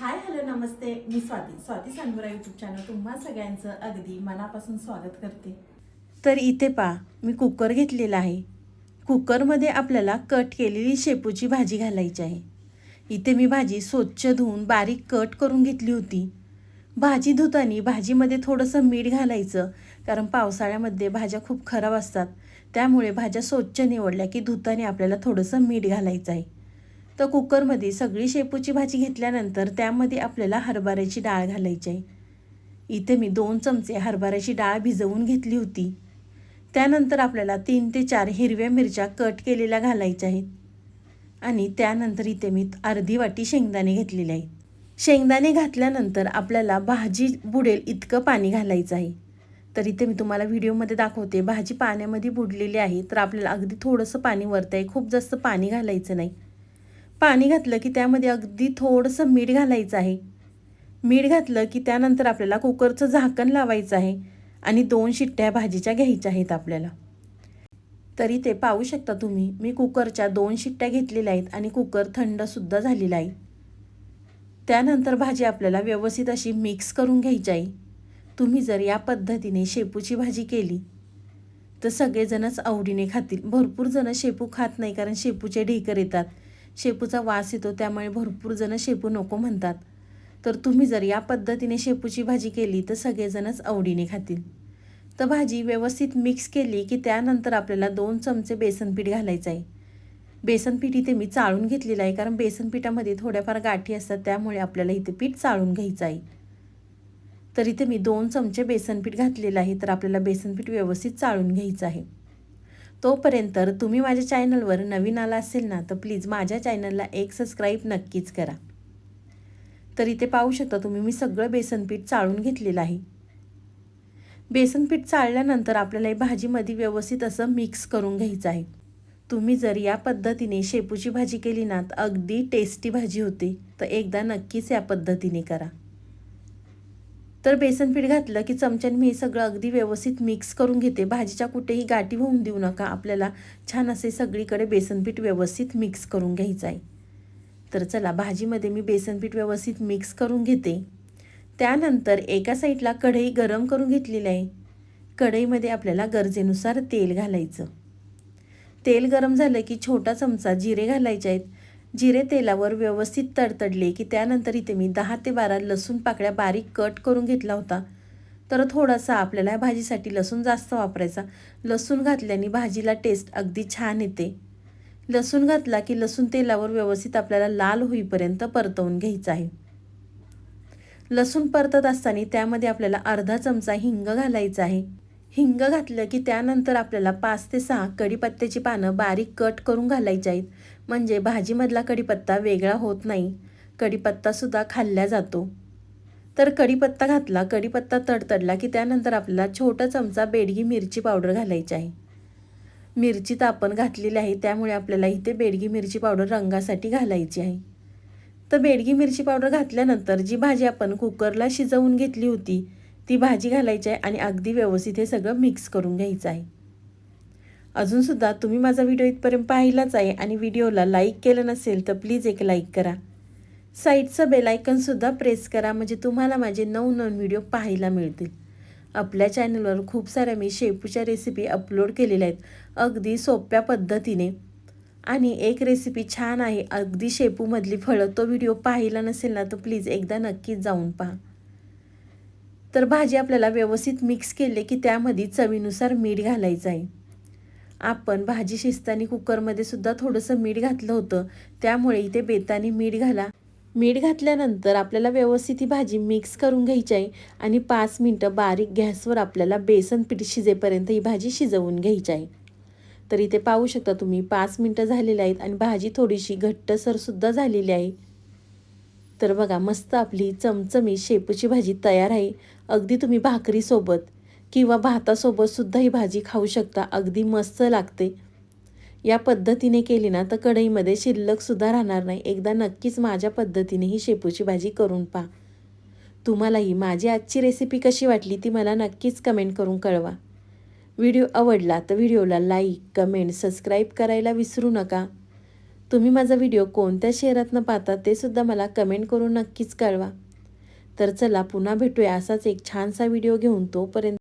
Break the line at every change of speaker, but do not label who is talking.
हाय hello नमस्ते. मी स्वाती. स्वाती सांगुरा यूट्यूब चॅनल तुम्हा सगळ्यांचं अगदी मनापासून स्वागत करते.
तर इथे पा मी कुकर घेतलेला आहे. कुकरमध्ये आपल्याला कट केलेली शेपूची भाजी घालायची आहे. इथे मी भाजी स्वच्छ धुवून बारीक कट करून घेतली होती. भाजी धुताना भाजीमध्ये थोडंसं मीठ घालायचं कारण पावसाळ्यामध्ये भाज्या खूप खराब असतात. त्यामुळे भाज्या स्वच्छ निवडल्या की धुताना आपल्याला थोडंसं मीठ घालायचं आहे. तर कुकरमध्ये सगळी शेपूची भाजी घेतल्यानंतर त्यामध्ये आपल्याला हरभऱ्याची डाळ घालायची आहे. इथे मी दोन चमचे हरभऱ्याची डाळ भिजवून घेतली होती. त्यानंतर आपल्याला तीन ते चार हिरव्या मिरच्या कट केलेल्या घालायच्या आहेत. आणि त्यानंतर इथे मी अर्धी वाटी शेंगदाणे घेतलेले आहेत. शेंगदाणे घातल्यानंतर आपल्याला भाजी बुडेल इतकं पाणी घालायचं आहे. तर इथे मी तुम्हाला व्हिडिओमध्ये दाखवते भाजी पाण्यामध्ये बुडलेली आहे तर आपल्याला अगदी थोडंसं पाणी वरतं आहे खूप जास्त पाणी घालायचं नाही. पाणी घातलं की त्यामध्ये अगदी थोडंसं मीठ घालायचं आहे. मीठ घातलं की त्यानंतर आपल्याला कुकरचं झाकण लावायचं आहे आणि दोन शिट्ट्या भाजीच्या घ्यायच्या आहेत आपल्याला. तरी ते पाहू शकता तुम्ही मी कुकरच्या दोन शिट्ट्या घेतलेल्या आहेत आणि कुकर थंडसुद्धा झालेला आहे. त्यानंतर भाजी आपल्याला व्यवस्थित अशी मिक्स करून घ्यायची आहे. तुम्ही जर या पद्धतीने शेपूची भाजी केली तर सगळेजणच आवडीने खातील. भरपूर जणं शेपू खात नाही कारण शेपूचे ढेकर येतात. शेपूचा वास येतो त्यामुळे भरपूर जणं शेपू नको म्हणतात. तर तुम्ही जर या पद्धतीने शेपूची भाजी केली तर सगळेजणच आवडीने खातील. तर भाजी व्यवस्थित मिक्स केली की त्यानंतर आपल्याला दोन चमचे बेसनपीठ घालायचं आहे. बेसनपीठ इथे मी चाळून घेतलेलं आहे कारण बेसन पिठामध्ये थोड्याफार गाठी असतात त्यामुळे आपल्याला इथे पीठ चाळून घ्यायचं आहे. तर इथे मी दोन चमचे बेसनपीठ घातलेलं आहे तर आपल्याला बेसनपीठ व्यवस्थित चाळून घ्यायचं आहे. तोपर्यंत तुम्ही माझ्या चॅनलवर नवीन आला असेल ना तर प्लीज माझ्या चॅनलला एक सबस्क्राईब नक्कीच करा. तर इथे पाहू शकता तुम्ही मी सगळं बेसनपीठ चाळून घेतलेलं आहे. बेसनपीठ चाळल्यानंतर आपल्याला ही भाजीमध्ये व्यवस्थित असं मिक्स करून घ्यायचं आहे. तुम्ही जर या पद्धतीने शेपूची भाजी केली ना तर अगदी टेस्टी भाजी होते. तर एकदा नक्कीच या पद्धतीने करा. तर बेसन पीठ घातलं की चमच्याने मी हे सगळं अगदी व्यवस्थित मिक्स करून घेते. भाजीच्या कुठेही गाठी होऊन देऊ नका. आपल्याला छान असे सगळीकडे बेसन पीठ व्यवस्थित मिक्स करून घ्यायचं आहे. तर चला भाजीमध्ये मी बेसन पीठ व्यवस्थित मिक्स करून घेते. त्यानंतर एका साईडला कढई गरम करून घेतलेली आहे. कढईमध्ये आपल्याला गरजेनुसार तेल घालायचं. तेल गरम झालं की छोटा चमचा जिरे घालायचे आहेत. जिरे तेलावर व्यवस्थित तडतडले की त्यानंतर इथे मी दहा ते बारा लसूण पाकळ्या बारीक कट करून घेतला होता. तर थोडासा आपल्याला या भाजीसाठी लसूण जास्त वापरायचा. लसूण घातल्याने भाजीला टेस्ट अगदी छान येते. लसूण घातला की लसूण तेलावर व्यवस्थित आपल्याला लाल होईपर्यंत परतवून घ्यायचं आहे. लसूण परतत असताना त्यामध्ये आपल्याला अर्धा चमचा हिंग घालायचा आहे. हिंग घातलं की त्यानंतर आपल्याला पाच ते सहा कढीपत्त्याची पानं बारीक कट करून घालायची आहेत. म्हणजे भाजीमधला कढीपत्ता वेगळा होत नाही. कढीपत्तासुद्धा खाल्ला जातो. तर कढीपत्ता घातला कढीपत्ता तडतडला की त्यानंतर आपल्याला छोटा चमचा बेडगी मिरची पावडर घालायची आहे. मिरची तर आपण घातलेली आहे त्यामुळे आपल्याला इथे बेडगी मिरची पावडर रंगासाठी घालायची आहे. तर बेडगी मिरची पावडर घातल्यानंतर जी भाजी आपण कुकरला शिजवून घेतली होती ती भाजी घालायची आहे आणि अगदी व्यवस्थित हे सगळं मिक्स करून घ्यायचं आहे. अजूनसुद्धा तुम्ही माझा व्हिडिओ इथपर्यंत पाहिलाच आहे आणि व्हिडिओला लाईक केलं नसेल तर प्लीज एक लाईक करा. साईडचं बेलायकनसुद्धा प्रेस करा म्हणजे तुम्हाला माझे नवनवीन व्हिडिओ पाहायला मिळतील. आपल्या चॅनलवर खूप साऱ्या मी शेपूच्या रेसिपी अपलोड केलेल्या आहेत. अगदी सोप्या पद्धतीने. आणि एक रेसिपी छान आहे. अगदी शेपूमधली फळं तो व्हिडिओ पाहिला नसेल ना तर प्लीज एकदा नक्कीच जाऊन पहा. तर भाजी आपल्याला व्यवस्थित मिक्स केले की त्यामध्ये चवीनुसार मीठ घालायचं आहे. आपण भाजी शिजताना कुकरमध्ये सुद्धा थोडंसं मीठ घातलं होतं. त्यामुळे इथे बेताने मीठ घाला. मीठ घातल्यानंतर आपल्याला व्यवस्थित ही भाजी मिक्स करून घ्यायची आहे आणि पाच मिनटं बारीक गॅसवर आपल्याला बेसन पीठ शिजेपर्यंत ही भाजी शिजवून घ्यायची आहे. तर इथे पाहू शकता तुम्ही पाच मिनटं झालेली आहेत आणि भाजी थोडीशी घट्टसरसुद्धा झालेली आहे. तर बघा मस्त आपली चमचमी शेपूची भाजी तयार आहे. अगदी तुम्ही भाकरीसोबत किंवा भातासोबतसुद्धा ही भाजी खाऊ शकता. अगदी मस्त लागते. या पद्धतीने केली ना तर कढईमध्ये शिल्लकसुद्धा राहणार नाही. एकदा नक्कीच माझ्या पद्धतीने ही शेपूची भाजी करून पहा. तुम्हालाही माझी आजची रेसिपी कशी वाटली ती मला नक्कीच कमेंट करून कळवा. व्हिडिओ आवडला तर व्हिडिओला लाईक कमेंट सबस्क्राईब करायला विसरू नका. तुम्ही माझा व्हिडिओ कोणत्या शहरातनं पाहता ते सुद्धा मला कमेंट करून नक्कीच कळवा. तर चला पुन्हा भेटूया असाच एक छानसा व्हिडिओ घेऊन तोपर्यंत